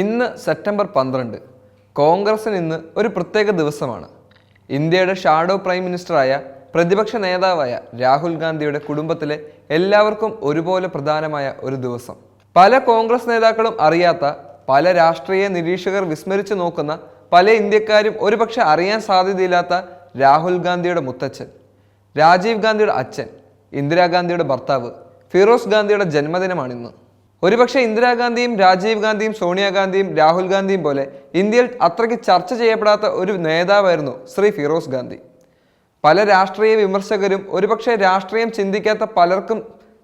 ഇന്ന് സെപ്റ്റംബർ പന്ത്രണ്ട് കോൺഗ്രസിന് ഇന്ന് ഒരു പ്രത്യേക ദിവസമാണ്. ഇന്ത്യയുടെ ഷാഡോ പ്രൈം മിനിസ്റ്ററായ പ്രതിപക്ഷ നേതാവായ രാഹുൽ ഗാന്ധിയുടെ കുടുംബത്തിലെ എല്ലാവർക്കും ഒരുപോലെ പ്രധാനമായ ഒരു ദിവസം. പല കോൺഗ്രസ് നേതാക്കളും അറിയാത്ത പല രാഷ്ട്രീയ നിരീക്ഷകർ വിസ്മരിച്ചു നോക്കുന്ന പല ഇന്ത്യക്കാരും ഒരുപക്ഷെ അറിയാൻ സാധ്യതയില്ലാത്ത രാഹുൽ ഗാന്ധിയുടെ മുത്തച്ഛൻ രാജീവ് ഗാന്ധിയുടെ അച്ഛൻ ഇന്ദിരാഗാന്ധിയുടെ ഭർത്താവ് ഫിറോസ് ഗാന്ധിയുടെ ജന്മദിനമാണിന്ന്. ഒരുപക്ഷെ ഇന്ദിരാഗാന്ധിയും രാജീവ് ഗാന്ധിയും സോണിയാഗാന്ധിയും രാഹുൽ ഗാന്ധിയും പോലെ ഇന്ത്യയിൽ അത്രയ്ക്ക് ചർച്ച ചെയ്യപ്പെടാത്ത ഒരു നേതാവായിരുന്നു ശ്രീ ഫിറോസ് ഗാന്ധി. പല രാഷ്ട്രീയ വിമർശകരും ഒരുപക്ഷെ രാഷ്ട്രീയം ചിന്തിക്കാത്ത പലർക്കും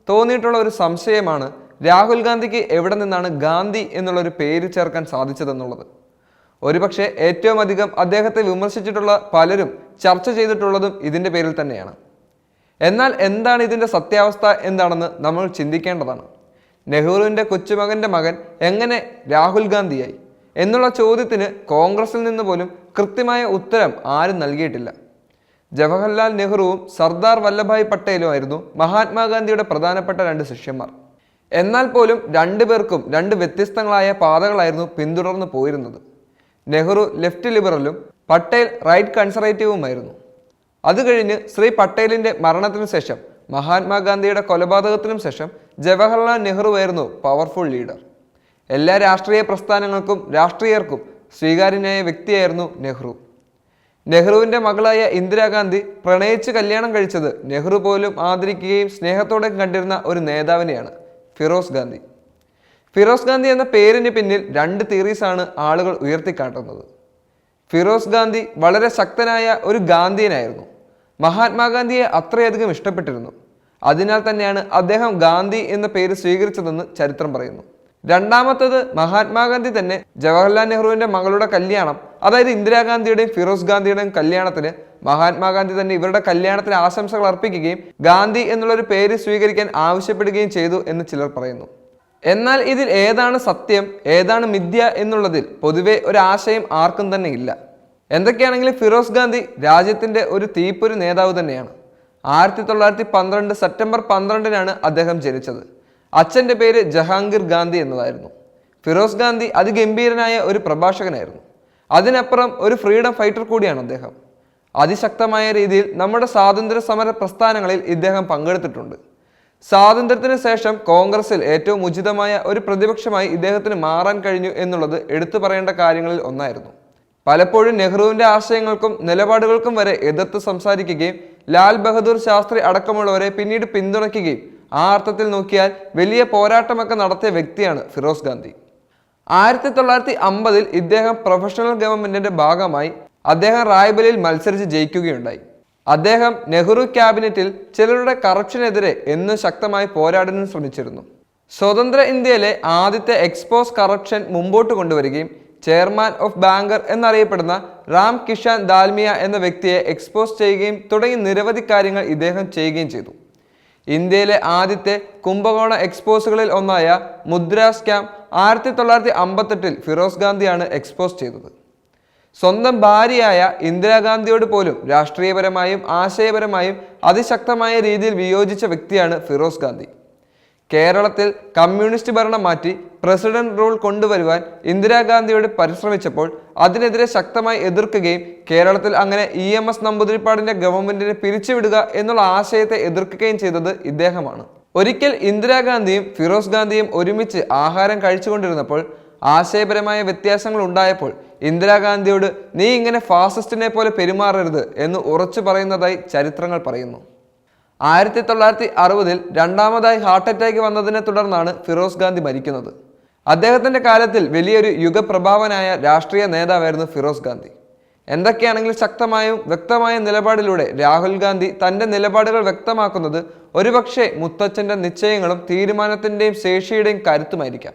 തോന്നിയിട്ടുള്ള ഒരു സംശയമാണ് രാഹുൽ ഗാന്ധിക്ക് എവിടെ നിന്നാണ് ഗാന്ധി എന്നുള്ളൊരു പേര് ചേർക്കാൻ സാധിച്ചതെന്നുള്ളത്. ഒരുപക്ഷെ ഏറ്റവും അധികം അദ്ദേഹത്തെ വിമർശിച്ചിട്ടുള്ള പലരും ചർച്ച ചെയ്തിട്ടുള്ളതും ഇതിന്റെ പേരിൽ തന്നെയാണ്. എന്നാൽ എന്താണ് ഇതിന്റെ സത്യാവസ്ഥ എന്താണെന്ന് നമ്മൾ ചിന്തിക്കേണ്ടതാണ്. നെഹ്റുവിന്റെ കൊച്ചുമകന്റെ മകൻ എങ്ങനെ രാഹുൽ ഗാന്ധിയായി? എന്നുള്ള ചോദ്യത്തിന് കോൺഗ്രസിൽ നിന്ന് പോലും കൃത്യമായ ഉത്തരം ആരും നൽകിയിട്ടില്ല. ജവഹർലാൽ നെഹ്റുവും സർദാർ വല്ലഭായ് പട്ടേലും ആയിരുന്നു മഹാത്മാഗാന്ധിയുടെ പ്രധാനപ്പെട്ട രണ്ട് ശിഷ്യന്മാർ. എന്നാൽ പോലും രണ്ടു പേർക്കും രണ്ട് വ്യത്യസ്തങ്ങളായ പാതകളായിരുന്നു പിന്തുടർന്നു പോയിരുന്നത്. നെഹ്റു ലെഫ്റ്റ് ലിബറലും പട്ടേൽ റൈറ്റ് കൺസർവേറ്റീവുമായിരുന്നു അത് കഴിഞ്ഞ് ശ്രീ പട്ടേലിന്റെ മരണത്തിനു ശേഷം മഹാത്മാഗാന്ധിയുടെ കൊലപാതകത്തിനും ശേഷം ജവഹർലാൽ നെഹ്റുവായിരുന്നു പവർഫുൾ ലീഡർ എല്ലാ രാഷ്ട്രീയ പ്രസ്ഥാനങ്ങൾക്കും രാഷ്ട്രീയർക്കും സ്വീകാര്യനായ വ്യക്തിയായിരുന്നു നെഹ്റു. നെഹ്റുവിന്റെ മകളായ ഇന്ദിരാഗാന്ധി പ്രണയിച്ച് കല്യാണം കഴിച്ചത് നെഹ്റു പോലും ആദരിക്കുകയും സ്നേഹത്തോടെ കണ്ടിരുന്ന ഒരു നേതാവിനെയാണ് ഫിറോസ് ഗാന്ധി. ഫിറോസ് ഗാന്ധി എന്ന പേരിന് പിന്നിൽ രണ്ട് തിയറീസാണ് ആളുകൾ ഉയർത്തിക്കാട്ടുന്നത്. ഫിറോസ് ഗാന്ധി വളരെ ശക്തനായ ഒരു ഗാന്ധിയനായിരുന്നു. മഹാത്മാഗാന്ധിയെ അത്രയധികം ഇഷ്ടപ്പെട്ടിരുന്നു. അതിനാൽ തന്നെയാണ് അദ്ദേഹം ഗാന്ധി എന്ന പേര് സ്വീകരിച്ചതെന്ന് ചരിത്രം പറയുന്നു. രണ്ടാമത്തത് മഹാത്മാഗാന്ധി തന്നെ ജവഹർലാൽ നെഹ്റുവിന്റെ മകളുടെ കല്യാണം അതായത് ഇന്ദിരാഗാന്ധിയുടെയും ഫിറോസ് ഗാന്ധിയുടെയും കല്യാണത്തിന് മഹാത്മാഗാന്ധി തന്നെ ഇവരുടെ കല്യാണത്തിന് ആശംസകൾ അർപ്പിക്കുകയും ഗാന്ധി എന്നുള്ളൊരു പേര് സ്വീകരിക്കാൻ ആവശ്യപ്പെടുകയും ചെയ്തു എന്ന് ചിലർ പറയുന്നു. എന്നാൽ ഇതിൽ ഏതാണ് സത്യം ഏതാണ് മിഥ്യ എന്നുള്ളതിൽ പൊതുവെ ഒരു ആശയം ആർക്കും തന്നെ ഇല്ല. എന്തൊക്കെയാണെങ്കിലും ഫിറോസ് ഗാന്ധി രാജ്യത്തിന്റെ ഒരു തീപ്പൊരു നേതാവ് തന്നെയാണ്. ആയിരത്തി തൊള്ളായിരത്തി പന്ത്രണ്ട് സെപ്റ്റംബർ പന്ത്രണ്ടിനാണ് അദ്ദേഹം ജനിച്ചത്. അച്ഛന്റെ പേര് ജഹാംഗീർ ഗാന്ധി എന്നതായിരുന്നു. ഫിറോസ് ഗാന്ധി അതിഗംഭീരനായ ഒരു പ്രഭാഷകനായിരുന്നു. അതിനപ്പുറം ഒരു ഫ്രീഡം ഫൈറ്റർ കൂടിയാണ് അദ്ദേഹം. അതിശക്തമായ രീതിയിൽ നമ്മുടെ സ്വാതന്ത്ര്യ സമര പ്രസ്ഥാനങ്ങളിൽ ഇദ്ദേഹം പങ്കെടുത്തിട്ടുണ്ട്. സ്വാതന്ത്ര്യത്തിന് ശേഷം കോൺഗ്രസിൽ ഏറ്റവും ഉചിതമായ ഒരു പ്രതിപക്ഷമായി ഇദ്ദേഹത്തിന് മാറാൻ കഴിഞ്ഞു എന്നുള്ളത് എടുത്തു പറയേണ്ട കാര്യങ്ങളിൽ ഒന്നായിരുന്നു. പലപ്പോഴും നെഹ്റുവിന്റെ ആശയങ്ങൾക്കും നിലപാടുകൾക്കും വരെ എതിർത്ത് സംസാരിക്കുകയും ലാൽ ബഹദൂർ ശാസ്ത്രി അടക്കമുള്ളവരെ പിന്നീട് പിന്തുണയ്ക്കുകയും ആ അർത്ഥത്തിൽ നോക്കിയാൽ വലിയ പോരാട്ടമൊക്കെ നടത്തിയ വ്യക്തിയാണ് ഫിറോസ് ഗാന്ധി. ആയിരത്തി തൊള്ളായിരത്തി അമ്പതിൽ ഇദ്ദേഹം പ്രൊഫഷണൽ ഗവൺമെന്റിന്റെ ഭാഗമായി അദ്ദേഹം റായ്ബലിയിൽ മത്സരിച്ച് ജയിക്കുകയുണ്ടായി. അദ്ദേഹം നെഹ്റു ക്യാബിനറ്റിൽ ചിലരുടെ കറപ്ഷനെതിരെ എന്നും ശക്തമായി പോരാടാനും ശ്രമിച്ചിരുന്നു. സ്വതന്ത്ര ഇന്ത്യയിലെ ആദ്യത്തെ എക്സ്പോസ് കറപ്ഷൻ മുമ്പോട്ട് കൊണ്ടുവരികയും ചെയർമാൻ ഓഫ് ബാങ്കർ എന്നറിയപ്പെടുന്ന റാം കിഷാൻ ദാൽമിയ എന്ന വ്യക്തിയെ എക്സ്പോസ് ചെയ്യുകയും തുടങ്ങി നിരവധി കാര്യങ്ങൾ ഇദ്ദേഹം ചെയ്യുകയും ചെയ്തു. ഇന്ത്യയിലെ ആദ്യത്തെ കുംഭകോണ എക്സ്പോസുകളിൽ ഒന്നായ മുദ്ര സ്കാം ആയിരത്തി തൊള്ളായിരത്തി അമ്പത്തെട്ടിൽ ഫിറോസ് ഗാന്ധിയാണ് എക്സ്പോസ് ചെയ്തത്. സ്വന്തം ഭാര്യയായ ഇന്ദിരാഗാന്ധിയോട് പോലും രാഷ്ട്രീയപരമായും ആശയപരമായും അതിശക്തമായ രീതിയിൽ വിയോജിച്ച വ്യക്തിയാണ് ഫിറോസ് ഗാന്ധി. കേരളത്തിൽ കമ്മ്യൂണിസ്റ്റ് ഭരണം മാറ്റി പ്രസിഡന്റ് റൂൾ കൊണ്ടുവരുവാൻ ഇന്ദിരാഗാന്ധിയോട് പരിശ്രമിച്ചപ്പോൾ അതിനെതിരെ ശക്തമായി എതിർക്കുകയും കേരളത്തിൽ അങ്ങനെ ഇ എം എസ് നമ്പൂതിരിപ്പാടിന്റെ ഗവൺമെന്റിനെ പിരിച്ചുവിടുക എന്നുള്ള ആശയത്തെ എതിർക്കുകയും ചെയ്തത് ഇദ്ദേഹമാണ്. ഒരിക്കൽ ഇന്ദിരാഗാന്ധിയും ഫിറോസ് ഗാന്ധിയും ഒരുമിച്ച് ആഹാരം കഴിച്ചുകൊണ്ടിരുന്നപ്പോൾ ആശയപരമായ വ്യത്യാസങ്ങൾ ഉണ്ടായപ്പോൾ ഇന്ദിരാഗാന്ധിയോട് നീ ഇങ്ങനെ ഫാസിസ്റ്റിനെ പോലെ പെരുമാറരുത് എന്ന് ഉറച്ചു പറയുന്നതായി ചരിത്രങ്ങൾ പറയുന്നു. ആയിരത്തി തൊള്ളായിരത്തി അറുപതിൽ രണ്ടാമതായി ഹാർട്ട് അറ്റാക്ക് വന്നതിനെ തുടർന്നാണ് ഫിറോസ് ഗാന്ധി മരിക്കുന്നത്. അദ്ദേഹത്തിന്റെ കാലത്തിൽ വലിയൊരു യുഗപ്രഭാവനായ രാഷ്ട്രീയ നേതാവായിരുന്നു ഫിറോസ് ഗാന്ധി. എന്തൊക്കെയാണെങ്കിലും ശക്തമായും വ്യക്തമായ നിലപാടിലൂടെ രാഹുൽ ഗാന്ധി തന്റെ നിലപാടുകൾ വ്യക്തമാക്കുന്നത് ഒരുപക്ഷെ മുത്തച്ഛന്റെ നിശ്ചയങ്ങളും തീരുമാനത്തിന്റെയും ശേഷിയുടെയും കരുത്തുമായിരിക്കാം.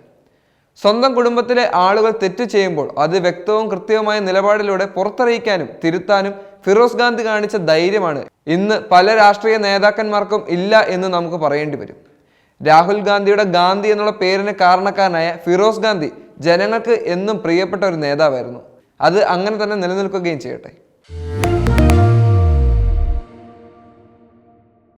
സ്വന്തം കുടുംബത്തിലെ ആളുകൾ തെറ്റ് ചെയ്യുമ്പോൾ അത് വ്യക്തവും കൃത്യവുമായ നിലപാടിലൂടെ പുറത്തറിയിക്കാനും തിരുത്താനും ഫിറോസ് ഗാന്ധി കാണിച്ച ധൈര്യമാണ് ഇന്ന് പല രാഷ്ട്രീയ നേതാക്കന്മാർക്കും ഇല്ല എന്ന് നമുക്ക് പറയേണ്ടി വരും. രാഹുൽ ഗാന്ധിയുടെ ഗാന്ധി എന്നുള്ള പേരിന് കാരണക്കാരനായ ഫിറോസ് ഗാന്ധി ജനങ്ങൾക്ക് എന്നും പ്രിയപ്പെട്ട ഒരു നേതാവായിരുന്നു. അത് അങ്ങനെ തന്നെ നിലനിൽക്കുകയും ചെയ്യട്ടെ.